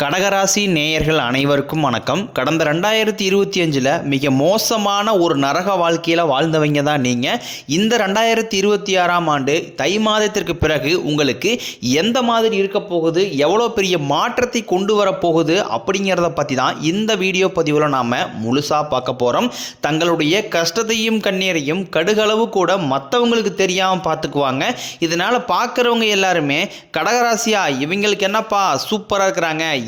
கடகராசி நேயர்கள் அனைவருக்கும் வணக்கம். கடந்த ரெண்டாயிரத்தி இருபத்தி அஞ்சில் மிக மோசமான ஒரு நரக வாழ்க்கையில் வாழ்ந்தவங்க தான் நீங்கள் இந்த ரெண்டாயிரத்தி இருபத்தி ஆறாம் ஆண்டு தை மாதத்திற்கு பிறகு உங்களுக்கு எந்த மாதிரி இருக்க போகுது எவ்வளோ பெரிய மாற்றத்தை கொண்டு வரப்போகுது அப்படிங்கிறத பற்றி தான் இந்த வீடியோ பதிவில் நாம் முழுசாக பார்க்க போகிறோம் தங்களுடைய கஷ்டத்தையும் கண்ணீரையும் கடுகளவு கூட மற்றவங்களுக்கு தெரியாமல் பார்த்துக்குவாங்க. இதனால் பார்க்குறவங்க எல்லாருமே கடகராசியா இவங்களுக்கு என்னப்பா சூப்பராக இருக்கிறாங்க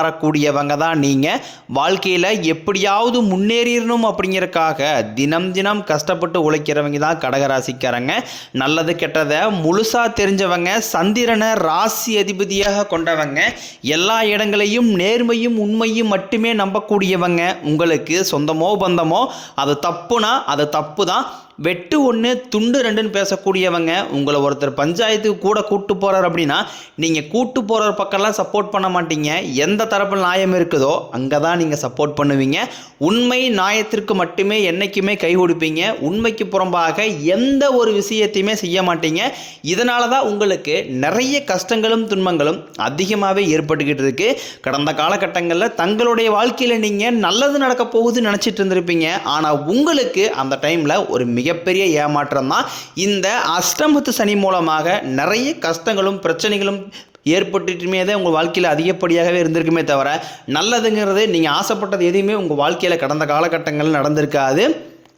மாறக்கூடியவங்க தான் நீங்கள் வாழ்க்கையில் எப்படியாவது முன்னேறிடணும் அப்படிங்கிறக்காக தினம் தினம் கஷ்டப்பட்டு உழைக்கிறவங்க தான் கடகராசிக்காரங்க. நல்லது கெட்டதை முழுசாக தெரிஞ்சவங்க சந்திரனை ராசி அதிபதியாக கொண்டவங்க எல்லா இடங்களையும் நேர்மையும் உண்மையும் மட்டுமே நம்பக்கூடியவங்க உங்களுக்கு சொந்தமோ பந்தமோ அது தப்புனா அது தப்பு தான் வெட்டு ஒன்று துண்டு ரெண்டுன்னு பேசக்கூடியவங்க உங்களை ஒருத்தர் பஞ்சாயத்துக்கு கூட கூட்டு போகிறார் அப்படின்னா நீங்கள் கூட்டு போகிற பக்கம்லாம் சப்போர்ட் பண்ண மாட்டீங்க. எந்த தரப்பில் நியாயம் இருக்குதோ அங்கே தான் நீங்கள் சப்போர்ட் பண்ணுவீங்க. உண்மை நியாயத்திற்கு மட்டுமே என்றைக்குமே கை கொடுப்பீங்க. உண்மைக்கு புறம்பாக எந்த ஒரு விஷயத்தையுமே செய்ய மாட்டீங்க. இதனால தான் உங்களுக்கு நிறைய கஷ்டங்களும் துன்பங்களும் அதிகமாகவே ஏற்பட்டுக்கிட்டு இருக்கு. கடந்த காலகட்டங்களில் தங்களுடைய வாழ்க்கையில் நீங்கள் நல்லது நடக்க போகுதுன்னு நினச்சிட்டு இருந்திருப்பீங்க. ஆனால் உங்களுக்கு அந்த டைமில் ஒரு மிக மிகப்பெரிய ஏமாற்றம் தான் இந்த அஷ்டமத்து சனி மூலமாக நிறைய கஷ்டங்களும் பிரச்சனைகளும் ஏற்பட்டுட்டுமே தான் உங்கள் வாழ்க்கையில் அதிகப்படியாகவே இருந்திருக்குமே தவிர நல்லதுங்கிறது நீங்கள் ஆசைப்பட்டது எதுவுமே உங்கள் வாழ்க்கையில் கடந்த காலகட்டங்களில் நடந்திருக்காது.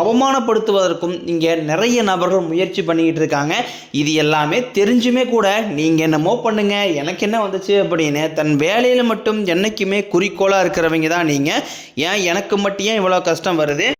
அவமானப்படுத்துவதற்கும் இங்கே நிறைய நபர்கள் முயற்சி பண்ணிக்கிட்டு இருக்காங்க. இது எல்லாமே தெரிஞ்சுமே கூட நீங்கள் என்னமோ பண்ணுங்க எனக்கு என்ன வந்துச்சு அப்படின்னு தன் வேலையில் மட்டும் என்றைக்குமே குறிக்கோளாக இருக்கிறவங்க தான் நீங்கள் ஏன் எனக்கு மட்டும் ஏன் இவ்வளோ கஷ்டம் வருது?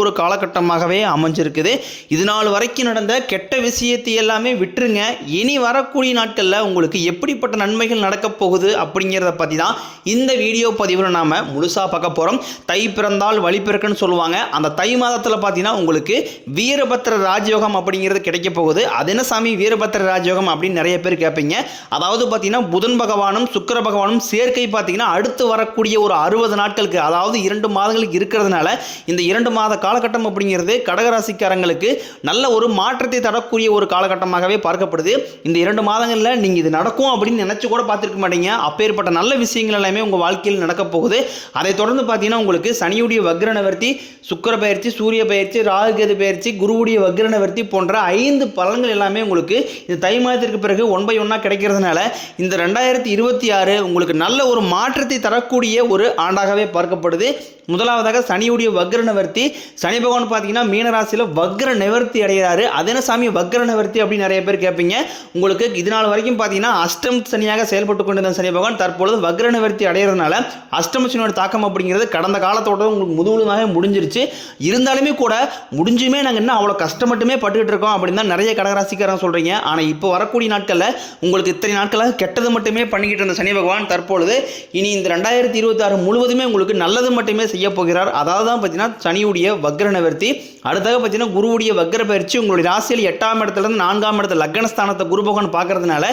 ஒரு காலகட்டமாகவே அமைஞ்சிருக்குது. இது நாள் வரைக்கும் நடந்த கெட்ட விஷயத்தை எல்லாமே விட்டுருங்க. இனி வரக்கூடிய நாட்களில் உங்களுக்கு எப்படிப்பட்ட நன்மைகள் நடக்கப் போகுது அப்படிங்கிறத பற்றி தான் இந்த வீடியோ பதிவில் நாம் முழுசாக பார்க்க போகிறோம் தை பிறந்தால் வழி பிறக்குன்னு சொல்லுவாங்க. அந்த தை மாதத்தில் பார்த்தீங்கன்னா உங்களுக்கு வீரபத்திர ராஜயோகம் அப்படிங்கிறது கிடைக்க போகுது. அது என்ன சாமி? வீரபத்திர ராஜயோகம் அப்படின்னு நிறைய பேர் கேட்பீங்க அதாவது பார்த்தீங்கன்னா புதன் பகவானும் சுக்கர பகவானும் சேர்க்கை பார்த்தீங்கன்னா அடுத்து வரக்கூடிய ஒரு அறுபது நாட்களுக்கு அதாவது இரண்டு மாதங்களுக்கு இருக்கிறதுனால இந்த இரண்டு மாத காலகட்டம் அப்படிங்கிறது கடகராசிக்காரங்களுக்கு நல்ல ஒரு மாற்றத்தை தரக்கூடிய ஒரு காலகட்டமாகவே பார்க்கப்படுது. இந்த இரண்டு மாதங்களில் நீங்கள் இது நடக்கும் அப்படின்னு நினச்சி கூட பார்த்துருக்க மாட்டீங்க. அப்பேற்பட்ட நல்ல விஷயங்கள் எல்லாமே உங்கள் வாழ்க்கையில் நடக்க போகுது. அதை தொடர்ந்து பார்த்தீங்கன்னா உங்களுக்கு சனியுடைய வக்ர நிவர்த்தி சுக்கிர பயிற்சி சூரிய பயிற்சி ராகுகேது பயிற்சி குருவுடைய வக்ர நிவர்த்தி போன்ற ஐந்து பலன்கள் எல்லாமே உங்களுக்கு இந்த தை மாதத்திற்கு பிறகு ஒன் பை ஒன்னாக கிடைக்கிறதுனால இந்த ரெண்டாயிரத்தி இருபத்தி ஆறு உங்களுக்கு நல்ல ஒரு மாற்றத்தை தரக்கூடிய ஒரு ஆண்டாகவே பார்க்கப்படுது. முதலாவதாக சனியுடைய வக்ர நிவர்த்தி. சனி பகவான் பார்த்தீங்கன்னா மீனராசியில் வக்ர நிவர்த்தி அடைகிறாரு. அதன சாமி? வக்ர நிவர்த்தி அப்படின்னு நிறைய பேர் கேட்பீங்க. உங்களுக்கு இது நாள் வரைக்கும் பார்த்தீங்கன்னா அஷ்டம் சனியாக செயல்பட்டு கொண்டிருந்த சனி பகவான் தற்பொழுது வக்ர நிவர்த்தி அடைகிறதுனால அஷ்டம சனியோட தாக்கம் அப்படிங்கிறது கடந்த காலத்தோட உங்களுக்கு முதுகுலமாக முடிஞ்சிருச்சு. இருந்தாலுமே கூட முடிஞ்சுமே நாங்கள் என்ன அவ்வளோ கஷ்டம் மட்டுமே பட்டுக்கிட்டு இருக்கோம் அப்படின்னு தான் நிறைய கடகராசிக்காரன் சொல்கிறீங்க ஆனால் இப்போ வரக்கூடிய நாட்களில் உங்களுக்கு இத்தனை நாட்களாக கெட்டது மட்டுமே பண்ணிக்கிட்டு இருந்த சனி பகவான் தற்பொழுது இனி இந்த ரெண்டாயிரத்தி இருபத்தாறு முழுவதுமே உங்களுக்கு நல்லது மட்டுமே செய்ய போகிறார் அதாவது தான் பார்த்தீங்கன்னா சனியுடைய வக்ர நிவர்த்தி. அடுத்ததாக பார்த்தீங்கன்னா குருவுடைய வக்ர பயிற்சி உங்களுடைய ராசியில் எட்டாம் இடத்துல இருந்து நான்காம் இடத்துல லக்னஸ்தானத்தை குரு பகவான் பார்க்கறதுனால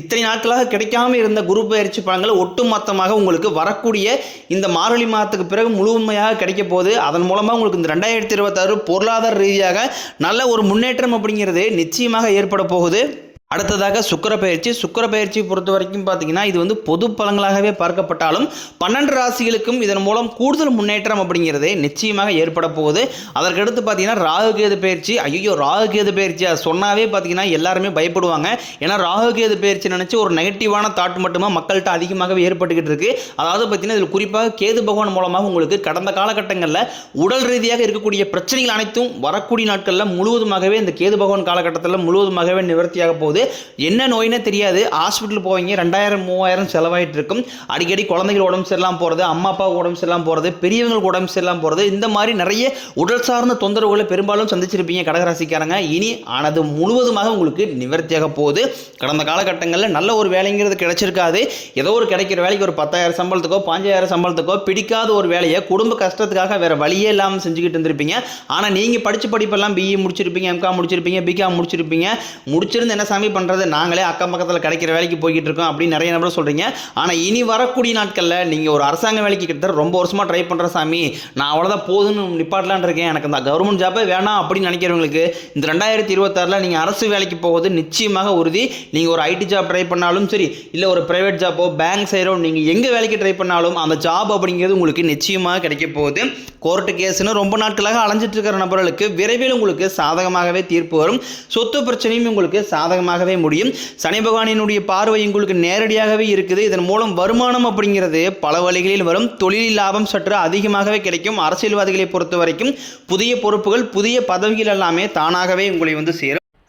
இத்தனை நாட்களாக கிடைக்காம இருந்த குரு பயிற்சி பலன்கள் ஒட்டுமொத்தமாக உங்களுக்கு வரக்கூடிய இந்த மார்கழி மாதத்துக்கு பிறகு முழுமையாக கிடைக்க போகுது. அதன் மூலமாக உங்களுக்கு இந்த ரெண்டாயிரத்தி இருபத்தாறு பொருளாதார ரீதியாக நல்ல ஒரு முன்னேற்றம் அப்படிங்கிறது நிச்சயமாக ஏற்பட போகுது. அடுத்ததாக சுக்கிர பயிற்சி பொறுத்த வரைக்கும் பார்த்தீங்கன்னா இது வந்து பொது பலங்களாகவே பார்க்கப்பட்டாலும் பன்னெண்டு ராசிகளுக்கும் இதன் மூலம் கூடுதல் முன்னேற்றம் அப்படிங்கிறது நிச்சயமாக ஏற்பட போகுது. அதற்கடுத்து பார்த்தீங்கன்னா ராகுகேது பயிற்சி. ஐயோ ராகுகேது பயிற்சி அதை சொன்னாவே பார்த்தீங்கன்னா எல்லாருமே பயப்படுவாங்க. ஏன்னா ராகுகேது பயிற்சி நினச்சி ஒரு நெகட்டிவான தாட் மட்டுமே மக்கள்கிட்ட அதிகமாகவே ஏற்பட்டுக்கிட்டு இருக்கு. அதாவது பார்த்தீங்கன்னா இதில் குறிப்பாக கேது பகவான் மூலமாக உங்களுக்கு கடந்த காலகட்டங்களில் உடல் ரீதியாக இருக்கக்கூடிய பிரச்சனைகள் அனைத்தும் வரக்கூடிய நாட்களில் முழுவதுமாகவே இந்த கேது பகவான் காலகட்டத்தில் முழுவதுமாகவே நிவர்த்தியாக போகுது. என்ன நோயினே தெரியாது. ஹாஸ்பிட்டல் போவீங்க ரெண்டாயிரம் மூவாயிரம் செலவாயிட்டு இருக்கும் அடிக்கடி குழந்தைகள் உடம்பு சரியில்லாமல் போகிறது அம்மா அப்பா உடம்பு சரியில்லாமல் போகிறது பெரியவங்களுக்கு உடம்பு சரியில்லாமல் போகிறது இந்த மாதிரி நிறைய உடல் சார்ந்த தொந்தரவுகளை பெரும்பாலும் சந்திச்சிருப்பீங்க கடகராசிக்காரங்க. இனி ஆனது முழுவதுமாக உங்களுக்கு நிவர்த்தியாக போகுது. கடந்த காலகட்டங்களில் நல்ல ஒரு வேலைங்கிறது கிடைச்சிருக்காது. ஏதோ ஒரு கிடைக்கிற வேலைக்கு ஒரு பத்தாயிரம் சம்பளத்துக்கோ பாஞ்சாயிரம் சம்பளத்துக்கோ பிடிக்காத ஒரு வேலையை குடும்ப கஷ்டத்துக்காக வேறு வழியே இல்லாமல் செஞ்சுக்கிட்டு இருந்திருப்பீங்க. ஆனால் நீங்கள் படித்த படிப்பெல்லாம் பிஇ முடிச்சிருப்பீங்க எம்காம் முடிச்சிருப்பீங்க பிகாம் முடிச்சிருப்பீங்க. முடிச்சிருந்து என்ன சாமி பண்ணுறது நாங்களே அக்கம் பக்கத்தில் கிடைக்கிற வேலைக்கு போய்கிட்டு இருக்கோம் அப்படின்னு நிறைய நபர் சொல்கிறீங்க ஆனால் இனி வரக்கூடிய நாட்களில் நீங்கள் ஒரு அரசாங்க வேலைக்கு கிட்டத்தட்ட ரொம்ப வருஷமாக ட்ரை பண்ணுற சாமி நான் அவ்வளோதான் போதுன்னு நிப்பாட்டலான் இருக்கேன். எனக்கு அந்த கவர்மெண்ட் ஜாப்பே வேணாம் அப்படின்னு நினைக்கிறவங்களுக்கு இந்த ரெண்டாயிரத்தி இருபத்தாறில் நீங்கள் அரசு வேலைக்கு போவது நிச்சயமாக உறுதி. நீங்கள் ஒரு ஐடி ஜாப் ட்ரை பண்ணாலும் சரி இல்லை ஒரு ப்ரைவேட் ஜாப்போ பேங்க் சைடோ நீங்கள் எங்கே வேலைக்கு ட்ரை பண்ணாலும் அந்த ஜாப் அப்படிங்கிறது உங்களுக்கு நிச்சயமாக கிடைக்க போகுது. கோர்ட்டு கேஸ்னு ரொம்ப நாட்களாக அலைஞ்சிட்டு இருக்கிற நபர்களுக்கு விரைவில் உங்களுக்கு சாதகமாகவே தீர்ப்பு வரும். சொத்து பிரச்சனையும் உங்களுக்கு சாதகமாக சாதகமாகவே முடியும். சனி பகவானினுடைய பார்வை உங்களுக்கு நேரடியாகவே இருக்குது. இதன் மூலம் வருமானம் அப்படிங்கிறது பல வழிகளில் வரும். தொழில் லாபம் சற்று அதிகமாகவே கிடைக்கும். அரசியல்வாதிகளை பொறுத்த வரைக்கும் புதிய பொறுப்புகள் புதிய பதவிகள் எல்லாமே தானாகவே உங்களை வந்து சேரும்.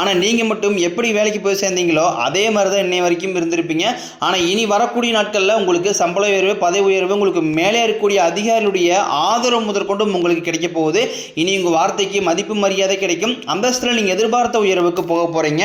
ஆனால் நீங்கள் மட்டும் எப்படி வேலைக்கு போய் சேர்ந்தீங்களோ அதே மாதிரி தான் இன்னை வரைக்கும் இருந்திருப்பீங்க. ஆனால் இனி வரக்கூடிய நாட்களில் உங்களுக்கு சம்பள உயர்வு பதவி உயர்வு உங்களுக்கு மேலே இருக்கக்கூடிய அதிகாரிகளுடைய ஆதரவு முதற்கொண்டும் உங்களுக்கு கிடைக்க போகுது. இனி உங்கள் வார்த்தைக்கு மதிப்பு மரியாதை கிடைக்கும். அந்தஸ்தில் நீங்கள் எதிர்பார்த்த உயர்வுக்கு போக போகிறீங்க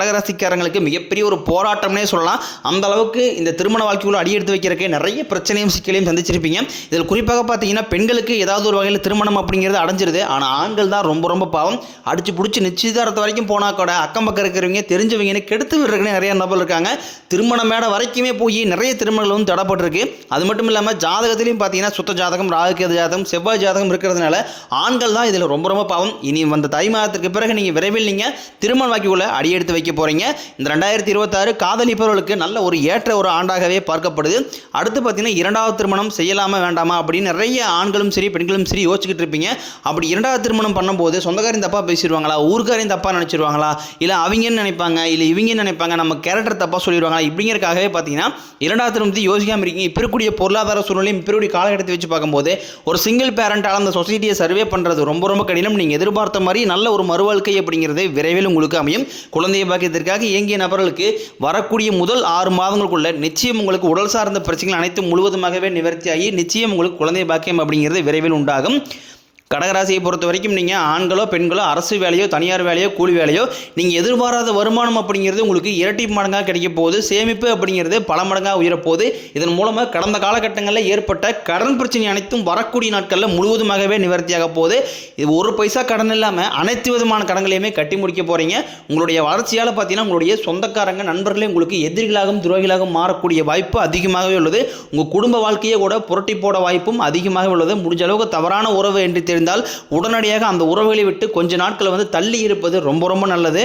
கடகராசிக்காரங்களுக்கு மிகப்பெரிய ஒரு போராட்டம்னே சொல்லலாம். அந்த அளவுக்கு இந்த திருமண வாழ்க்கைக்குள்ள அடி எடுத்து நிறைய பிரச்சனையும் சிக்கலையும் சந்திச்சிருப்பீங்க. இதில் குறிப்பாக பார்த்தீங்கன்னா பெண்களுக்கு ஏதாவது ஒரு வகையில் திருமணம் அப்படிங்கிறது அடைஞ்சிருது. ஆனால் ஆண்கள் தான் ரொம்ப ரொம்ப பாவம். அடிச்சு பிடிச்சி நிச்சயதாரத்தை வரைக்கும் போனால் கூட அக்கம் பக்கம் இருக்கிறவங்க தெரிஞ்சவங்கன்னு கெடுத்து விடுறதுக்குன்னு நிறைய நபர் இருக்காங்க. திருமண மேடை வரைக்குமே போய் நிறைய திருமணங்கள் வந்து தடப்பட்டிருக்கு. அது மட்டும் இல்லாமல் ஜாதகத்திலையும் பார்த்தீங்கன்னா சுத்த ஜாதகம் ராகுகேது ஜாதகம் செவ்வாய் ஜாதகம் இருக்கிறதுனால ஆண்கள் தான் இதில் ரொம்ப ரொம்ப பாவம். இனி வந்த தை மாதத்துக்கு பிறகு நீங்கள் விரைவில் நீங்கள் திருமண வாக்கிக்குள்ள அடியெடுத்து வைக்க போகிறீங்க இந்த ரெண்டாயிரத்தி இருபத்தாறு காதலிப்பவர்களுக்கு நல்ல ஒரு ஏற்ற ஒரு ஆண்டாகவே பார்க்கப்படுது. அடுத்து பார்த்தீங்கன்னா இரண்டாவது திருமணம் செய்யலாமா வேண்டாமா அப்படின்னு நிறைய ஆண்களும் சரி பெண்களும் சரி யோசிச்சுக்கிட்டு இருப்பீங்க. அப்படி இரண்டாவது திருமணம் பண்ணும்போது சொந்தக்காரையும் தப்பாக பேசிடுவாங்களா? ஊர்க்காரையும் தப்பாக நினச்சிருவாங்களா? இல்லை அவங்கன்னு நினைப்பாங்க இல்லை இவங்கன்னு நினைப்பாங்க நம்ம கேரக்டர் தப்பாக சொல்லிடுவாங்களா? இப்படிங்கிறக்காகவே பார்த்தீங்கன்னா இரண்டாவது திருமணத்தை யோசிக்காமல் இருக்கீங்க. இப்போ இருக்கக்கூடிய பொருளாதார சூழ்நிலையும் இப்போ இருக்கக்கூடிய காலகட்டத்தை வச்சு பார்க்கும்போது ஒரு சிங்கிள் பேரண்டால் அந்த சொசைட்டியை சர்வே பண்ணுறது ரொம்ப ரொம்ப கடினம். நீங்கள் எதிர்பார்த்த மாதிரி நல்ல ஒரு மறுவாழ்க்கை அப்படிங்கிறது விரைவில் உங்களுக்கு அமையும். குழந்தையை பாக்கியத்திற்காக இயங்கிய நபர்களுக்கு வரக்கூடிய முதல் ஆறு மாதங்களுக்குள்ள நிச்சயம் உங்களுக்கு உடல் சார்ந்த பிரச்சனைகள் அனைத்தும் முழுவதுமாகவே நிவர்த்தியாகி நிச்சயம் உங்களுக்கு குழந்தை பாக்கியம் அப்படிங்கிறது விரைவில் உண்டாகும். கடகராசியை பொறுத்த வரைக்கும் நீங்கள் ஆண்களோ பெண்களோ அரசு வேலையோ தனியார் வேலையோ கூலி வேலையோ நீங்கள் எதிர்பாராத வருமானம் அப்படிங்கிறது உங்களுக்கு இரட்டி மடங்காக கிடைக்க போகுது. சேமிப்பு அப்படிங்கிறது பல மடங்காக உயரப்போகுது. இதன் மூலமாக கடந்த காலகட்டங்களில் ஏற்பட்ட கடன் பிரச்சனை அனைத்தும் வரக்கூடிய நாட்களில் முழுவதுமாகவே நிவர்த்தியாக போகுது. இது ஒரு பைசா கடன் இல்லாமல் அனைத்து விதமான கடன்களையுமே கட்டி முடிக்க போகிறீங்க உங்களுடைய வளர்ச்சியால் பார்த்தீங்கன்னா உங்களுடைய சொந்தக்காரங்க நண்பர்களே உங்களுக்கு எதிரிகளாகவும் துரோகிகளாகவும் மாறக்கூடிய வாய்ப்பு அதிகமாகவே உள்ளது. உங்கள் குடும்ப வாழ்க்கையை கூட புரட்டி போட வாய்ப்பும் அதிகமாக உள்ளது. முடிஞ்ச அளவுக்கு தவறான உறவு என்று தெரியும் இருந்தால் உடனடியாக அந்த உறவுகளை விட்டு கொஞ்ச நாட்கள் வந்து தள்ளி இருப்பது ரொம்ப ரொம்ப நல்லது.